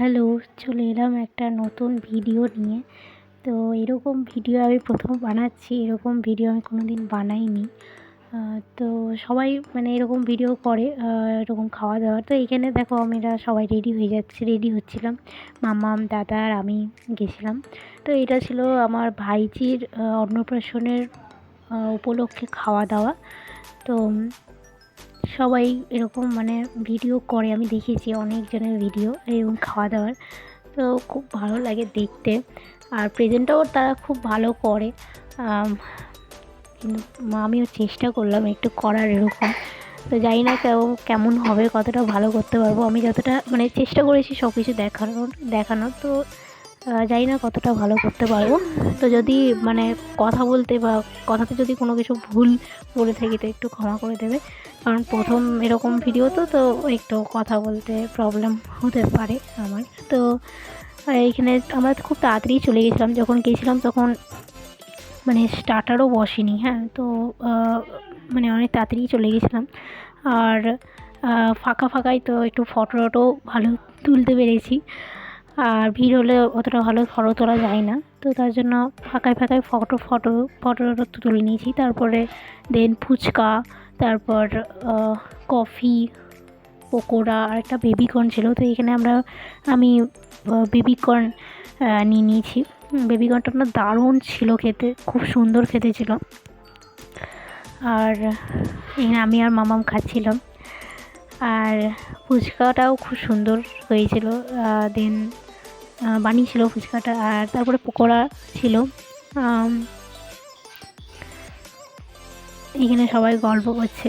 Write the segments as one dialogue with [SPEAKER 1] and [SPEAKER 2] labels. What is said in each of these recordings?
[SPEAKER 1] Hello, চলে এলাম একটা নতুন ভিডিও নিয়ে। তো এরকম ভিডিও আমি প্রথম বানাচ্ছি, এরকম ভিডিও আমি কোনো দিন বানাইনি তো সবাই মানে এরকম ভিডিও করে এরকম খাওয়া দাওয়া তো এখানে দেখো আমরা সবাই রেডি হয়ে যাচ্ছি রেডি হচ্ছিলাম। মামাম, দাদা আর আমি গেছিলাম। তো এটা ছিল আমার ভাইজির অন্নপ্রাশনের উপলক্ষে খাওয়া দাওয়া তো সবাই এরকম মানে ভিডিও করে, আমি দেখেছি অনেকজনের ভিডিও এরকম খাওয়া দাওয়ার তো খুব ভালো লাগে দেখতে। আর প্রেজেন্টটাও তারা খুব ভালো করে। কিন্তু আমিও চেষ্টা করলাম একটু করার এরকম। তো জানি না কেমন হবে, কতটা ভালো করতে পারব। আমি যতটা মানে চেষ্টা করেছি সব কিছু দেখানোর দেখানোর। তো জানি না কতটা ভালো করতে পারব। তো যদি মানে কথা বলতে বা কথাতে যদি কোনো কিছু ভুল বলে থাকি, তো একটু ক্ষমা করে দেবে। কারণ প্রথম এরকম ভিডিও তো তো একটু কথা বলতে প্রবলেম হতে পারে আমার। তো এইখানে আমরা খুব তাড়াতাড়ি চলে গেছিলাম। যখন গেছিলাম তখন মানে স্টার্টারও বসেনি হ্যাঁ? তো মানে অনেক তাড়াতাড়ি চলে গেছিলাম। আর ফাঁকা ফাঁকাই তো একটু ফটো টটো ভালো তুলতে পেরেছি। আর ভিড় হলে অতটা ভালো ফটো তোলা যায় না। তো তার জন্য ফাঁকায় ফাঁকায় ফটো ফটো ফটো তুলে নিয়েছি। তারপরে দেন ফুচকা, তারপর কফি পকোড়া আর একটা বেবিকর্ন ছিল। তো এখানে আমরা, আমি বেবিকর্ন নিয়ে নিয়েছি। বেবিকর্নটা না দারুণ ছিল খেতে, খুব সুন্দর খেতে ছিল। আর এখানে আমি আর মামাম খাচ্ছিলাম। আর ফুচকাটাও খুব সুন্দর হয়েছিল। দেন বানিয়েছিল ফুচকাটা আর তারপরে পকোড়া ছিল। এখানে সবাই গল্প করছে।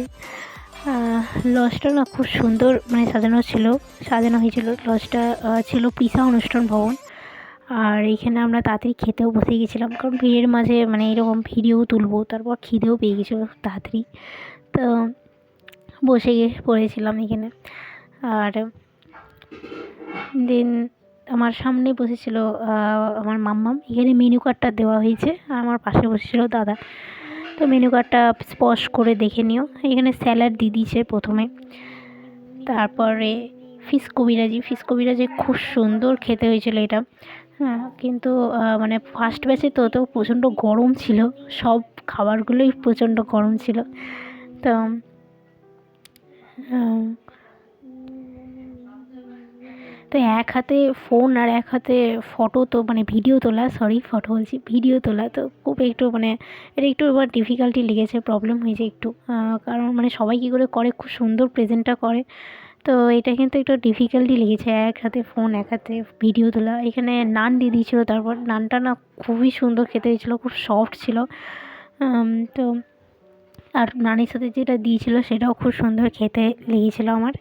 [SPEAKER 1] লজটা না খুব সুন্দর মানে সাজানো ছিল, সাজানো হয়েছিল। লজটা ছিল পিসা অনুষ্ঠান ভবন। আর এখানে আমরা তাড়াতাড়ি খেতেও বসে গেছিলাম, কারণ ভিড়ের মাঝে মানে এরকম ভিডিও তুলবো, তারপর খিদেও পেয়ে গেছিল তাড়াতাড়ি। তো বসে গিয়ে পড়েছিলাম এখানে। আর দেন আমার সামনে বসেছিল আমার মাম্মাম। এখানে মেনু কার্ডটা দেওয়া হয়েছে, আর আমার পাশে বসেছিল দাদা। তো মেনু কার্ডটা স্পশ করে দেখে নিও। এখানে স্যালাড দিয়ে দিয়েছে প্রথমে। তারপরে ফিস কবিরাজি ফিস কবিরাজি খুব সুন্দর খেতে হয়েছিল এটা। হ্যাঁ কিন্তু মানে ফার্স্ট ব্যাচে তো তো প্রচণ্ড গরম ছিল। সব খাবারগুলোই প্রচণ্ড গরম ছিল। তো তো এক হাতে ফোন আর এক হাতে ফটো তো মানে ভিডিও তোলা সরি ফটো বলছি ভিডিও তোলা। তো খুব একটু মানে এটা একটু এবার ডিফিকাল্টি লেগেছে প্রবলেম হয়েছে একটু। কারণ মানে সবাই কী করে করে, খুব সুন্দর প্রেজেন্টটা করে। তো এটা কিন্তু একটু ডিফিকাল্টি লেগেছে, এক হাতে ফোন এক হাতে ভিডিও তোলা। এখানে নান দিয়ে দিয়েছিলো, তারপর নানটা না খুবই সুন্দর খেতে হয়েছিলো, খুব সফট ছিল। তো আর নানের সাথে যেটা দিয়েছিলো, সেটাও খুব সুন্দর খেতে লেগেছিলো আমার।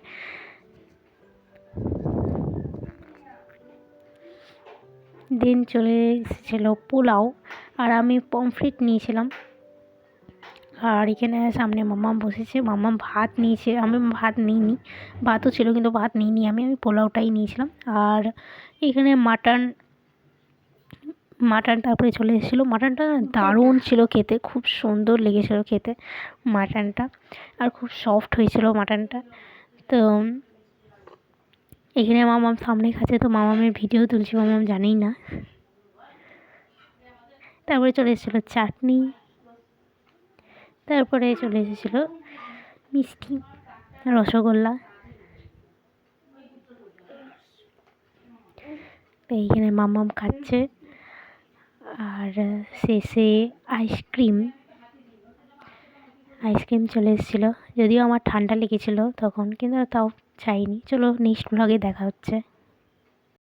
[SPEAKER 1] দেন চলে এসেছিল পোলাও আর আমি পমফ্রেট নিয়েছিলাম। আর এখানে সামনে মাম্মাম বসেছে, মাম্মাম ভাত নিয়েছে। আমি ভাত নিইনি, ভাতও ছিল কিন্তু ভাত নিইনি আমি আমি পোলাওটাই নিয়েছিলাম। আর এখানে মাটন মাটন তারপরে চলে এসেছিল। মাটনটা দারুণ ছিল খেতে, খুব সুন্দর লেগেছিলো খেতে মাটনটা। আর খুব সফট হয়েছিল মাটনটা। তো এখানে মামাম সামনে খাচ্ছে, তো মামামের ভিডিও তুলছি, মামাম জানেই না। তারপরে চলে এসেছিল চাটনি। তারপরে চলে এসেছিল মিষ্টি, রসগোল্লা। তো এইখানে মামাম খাচ্ছে, আর শেষে আইসক্রিম। আইসক্রিম চলে এসেছিল, যদিও আমার ঠান্ডা লেগেছিলো তখন, কিন্তু তাও চাইনি। চলো নেক্সট ব্লগে দেখা হচ্ছে।